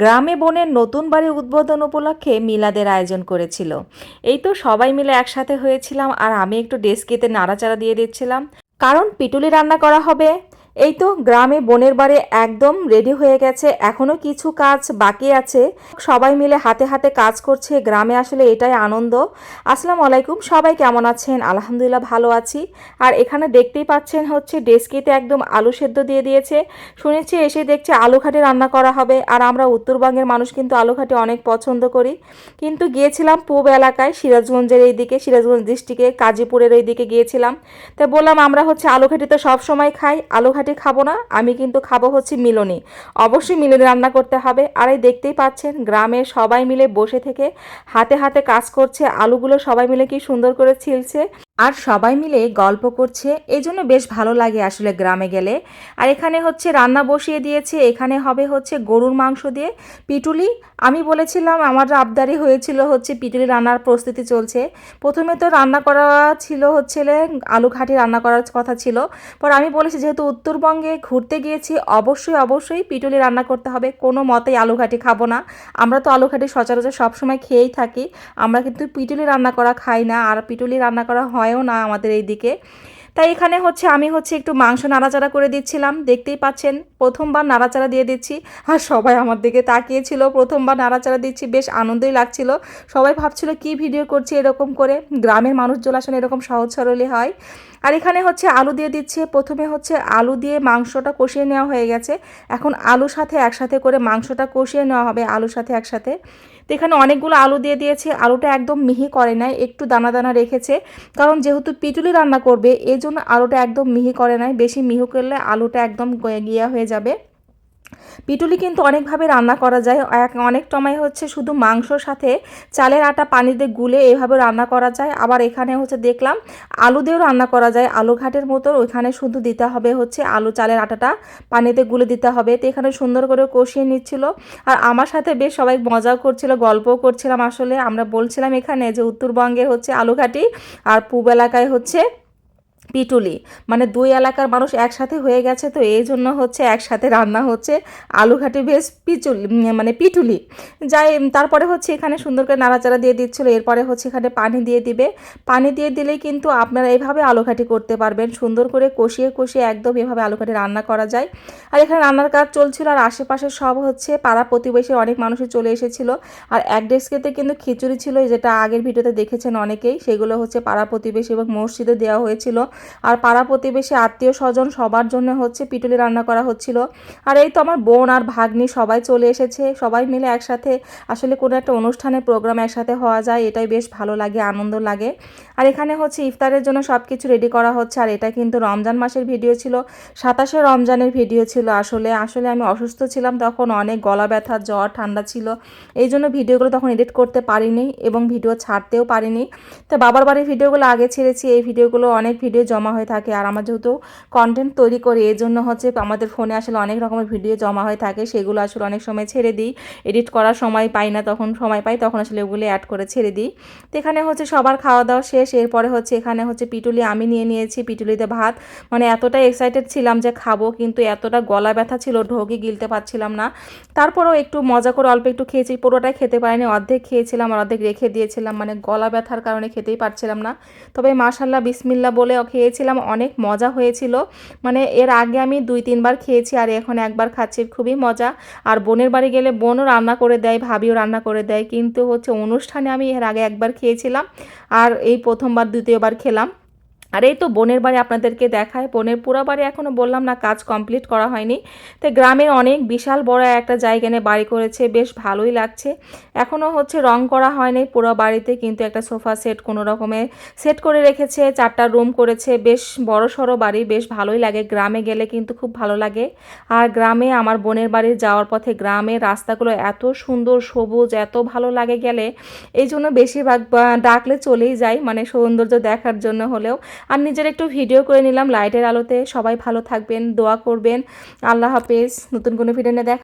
গ্রামে বোনের নতুন বাড়ির উদ্বোধন উপলক্ষে মিলাদের আয়োজন করেছিল। এই তো সবাই মিলে একসাথে হয়েছিলাম আর আমি একটু ডেস্কিতে নাড়াচাড়া দিয়ে দিচ্ছিলাম। কারণ পিটুলি রান্না করা হবে। এই তো গ্রামে বোনের বাড়ি একদম রেডি হয়ে গেছে। এখনও কিছু কাজ বাকি আছে। সবাই মিলে হাতে হাতে কাজ করছে। গ্রামে আসলে এটাই আনন্দ। আসসালামু আলাইকুম। সবাই কেমন আছেন? আলহামদুলিল্লাহ ভালো আছি। আর এখানে দেখতেই পাচ্ছেন হচ্ছে ডেস্কিতে একদম আলু সেদ্ধ দিয়ে দিয়েছে। শুনেছি এসে দেখছে আলু ঘাটে রান্না করা হবে। আর আমরা উত্তরবঙ্গের মানুষ কিন্তু আলু ঘাটে অনেক পছন্দ করি। কিন্তু গিয়েছিলাম পূব এলাকায় সিরাজগঞ্জের এই দিকে সিরাজগঞ্জ ডিস্ট্রিক্টে, কাজীপুরের ওই দিকে গিয়েছিলাম। তা বললাম, আমরা হচ্ছে আলু ঘাটি তো সবসময় খাই। আলু ঘাটি খাব না, আমি কিন্তু খাব হচ্ছে মিলনি। অবশ্যই মিলনি রান্না করতে হবে। আর এই দেখতেই পাচ্ছেন গ্রামে সবাই মিলে বসে থেকে হাতে হাতে কাজ করছে। আলুগুলো সবাই মিলে কি সুন্দর করে ছিলছে। আর সবাই মিলে গল্প করছে। এই জন্য বেশ ভালো লাগে আসলে গ্রামে গেলে। আর এখানে হচ্ছে রান্না বসিয়ে দিয়েছে। এখানে হবে হচ্ছে গরুর মাংস দিয়ে পিটুলি। আমি বলেছিলাম আমার আবদারি হয়েছিল হচ্ছে পিটুলি রান্নার প্রস্তুতি চলছে। প্রথমে তো রান্না করা ছিল হচ্ছে আলু ঘাটি রান্না করার কথা ছিল। পর আমি বলেছি যেহেতু উত্তরবঙ্গে ঘুরতে গিয়েছি, অবশ্যই অবশ্যই পিটুলি রান্না করতে হবে। কোনো মতেই আলু ঘাটি খাব না। আমরা তো আলু ঘাটি সচরাচর সবসময় খেয়েই থাকি। আমরা কিন্তু পিটুলি রান্না করা খাই না। আর পিটুলি রান্না করা হয়ও না আমাদের এই দিকে। তাই এখানে হচ্ছে আমি হচ্ছে একটু মাংস নাড়াচাড়া করে দিচ্ছিলাম। দেখতেই পাচ্ছেন, প্রথমবার নাড়াচাড়া দিয়ে দিচ্ছি। আর সবাই আমার দিকে তাকিয়েছিল, প্রথমবার নাড়াচাড়া দিচ্ছি, বেশ আনন্দই লাগছিল। সবাই ভাবছিল, কি ভিডিও করছি এরকম করে? গ্রামের মানুষজন আসলে এরকম সহজ সরলই হয়। আর এখানে হচ্ছে আলু দিয়ে দিচ্ছে। প্রথমে হচ্ছে আলু দিয়ে মাংসটা কষিয়ে নেওয়া হয়ে গেছে। এখন আলুর সাথে একসাথে করে মাংসটা কষিয়ে নেওয়া হবে, আলুর সাথে একসাথে। তো এখানে অনেকগুলো আলু দিয়ে দিয়েছে। আলুটা একদম মিহি করে নাই, একটু দানা দানা রেখেছে। কারণ যেহেতু পিটুলি রান্না করবে এই জন্য আলুটা একদম মিহি করে নাই। বেশি মিহি করলে আলুটা একদম গিয়া হয়ে যাবে। পিটুলি কিন্তু অনেকভাবে রান্না করা যায়। এক অনেক টমাই হচ্ছে শুধু মাংসর সাথে চালের আটা পানিতে গুলে এভাবে রান্না করা যায়। আবার এখানে হচ্ছে দেখলাম আলু দিয়েও রান্না করা যায়। আলু ঘাটের মতো ওইখানে শুধু দিতে হবে হচ্ছে আলু চালের আটাটা পানিতে গুলে দিতে হবে। তো এখানে সুন্দর করে কষিয়ে নিচ্ছিল। আর আমার সাথে বেশ সবাই মজাও করছিল, গল্পও করছিলাম আসলে। আমরা বলছিলাম এখানে যে উত্তরবঙ্গে হচ্ছে আলু ঘাটি আর পূব এলাকায় হচ্ছে পিটুলি। মানে দুই এলাকার মানুষ একসাথে হয়ে গেছে তো এই জন্য হচ্ছে একসাথে রান্না হচ্ছে আলু ঘাটি বেশ পিচুলি মানে পিটুলি। যাই, তারপরে হচ্ছে এখানে সুন্দর করে নাড়াচাড়া দিয়ে দিচ্ছিল, এরপরে হচ্ছে এখানে পানি দিয়ে দিবে। পানি দিয়ে দিলেই কিন্তু আপনারা এইভাবে আলু ঘাটি করতে পারবেন, সুন্দর করে কষিয়ে কষিয়ে একদম এভাবে আলু ঘাটি রান্না করা যায়। আর এখানে রান্নার কাজ চলছিল আর আশেপাশে সব হচ্ছে পাড়া প্রতিবেশী অনেক মানুষই চলে এসেছিল। আর এক ডেস্কেতে কিন্তু খিচুড়ি ছিল যেটা আগের ভিডিওতে দেখেছেন অনেকেই, সেগুলো হচ্ছে পাড়া প্রতিবেশী এবং মসজিদে দেওয়া হয়েছিল। আর পাড়া প্রতিবেশী আত্মীয় স্বজন সবার জন্য হচ্ছে পিটুলি রান্না করা হচ্ছিল। আর এই তো আমার বোন আর ভাগ্নি সবাই চলে এসেছে। সবাই মিলে একসাথে আসলে কোনো একটা অনুষ্ঠানে প্রোগ্রাম একসাথে হওয়া যায়, এটাই বেশ ভালো লাগে, আনন্দ লাগে। আর এখানে হচ্ছে ইফতারের জন্য সব কিছু রেডি করা হচ্ছে। আর এটা কিন্তু রমজান মাসের ভিডিও ছিল, সাতাশে রমজানের ভিডিও ছিল আসলে। আসলে আমি অসুস্থ ছিলাম তখন, অনেক গলা ব্যথা, জ্বর, ঠান্ডা ছিল। এই জন্য ভিডিওগুলো তখন এডিট করতে পারিনি এবং ভিডিও ছাড়তেও পারিনি। তো বাবার বাড়ির ভিডিওগুলো আগে ছেড়েছি, এই ভিডিওগুলো অনেক ভিডিও জমা হয়ে থাকে। আর আমার যেহেতু কন্টেন্ট তৈরি করি এই জন্য হচ্ছে আমাদের ফোনে আসলে অনেক রকমের ভিডিও জমা হয়ে থাকে। সেগুলো আসলে অনেক সময় ছেড়ে দিই। এডিট করার সময় পাই না, তখন সময় পাই, তখন আসলে ওগুলো অ্যাড করে ছেড়ে দিই। তো এখানে হচ্ছে সবার খাওয়া দাওয়া শেষ। এরপরে হচ্ছে এখানে হচ্ছে পিটুলি আমি নিয়ে নিয়েছি, পিটুলিতে ভাত। মানে এতটা এক্সাইটেড ছিলাম যে খাব, কিন্তু এতটা গলা ব্যথা ছিল ঢোকে গিলতে পারছিলাম না। তারপরেও একটু মজা করে অল্প একটু খেয়েছি, পুরোটাই খেতে পারিনি, অর্ধেক খেয়েছিলাম আর অর্ধেক রেখে দিয়েছিলাম। মানে গলা ব্যথার কারণে খেতেই পারছিলাম না। তবে মাশাল্লাহ বিসমিল্লা বলে খেয়েছিলাম, অনেক মজা হয়েছিল। মানে এর আগে আমি দুই, তিনবার খেয়েছি আর এখন একবার খাচ্ছি, খুবই মজা। আর বোনের বাড়ি গেলে বোনও রান্না করে দেয়, ভাবিও রান্না করে দেয়। কিন্তু হচ্ছে অনুষ্ঠানে আমি এর আগে একবার খেয়েছিলাম আর এই প্রথমবার, দ্বিতীয়বার খেলাম। আর এই তো বোনের বাড়ি আপনাদেরকে দেখায়। বোনের পুরো বাড়ি এখনও বললাম না, কাজ কমপ্লিট করা হয়নি। তো গ্রামের অনেক বিশাল বড় একটা জায়গা নিয়ে বাড়ি করেছে, বেশ ভালোই লাগছে। এখনও হচ্ছে রং করা হয়নি পুরো বাড়িতে, কিন্তু একটা সোফা সেট কোনো রকমে সেট করে রেখেছে, চারটা রুম করেছে, বেশ বড় সড়ো বাড়ি, বেশ ভালোই লাগে। গ্রামে গেলে কিন্তু খুব ভালো লাগে। আর গ্রামে আমার বোনের বাড়ি যাওয়ার পথে গ্রামের রাস্তাগুলো এত সুন্দর সবুজ, এত ভালো লাগে গেলে। এই জন্য বেশিরভাগ ডাকলে চলেই যাই মানে সৌন্দর্য দেখার জন্য হলেও। আর নিজের একটু ভিডিও করে নিলাম লাইটের আলোতে। সবাই ভালো থাকবেন, দোয়া করবেন। আল্লাহ হাফেজ। নতুন কোনো ভিডিও নিয়ে দেখ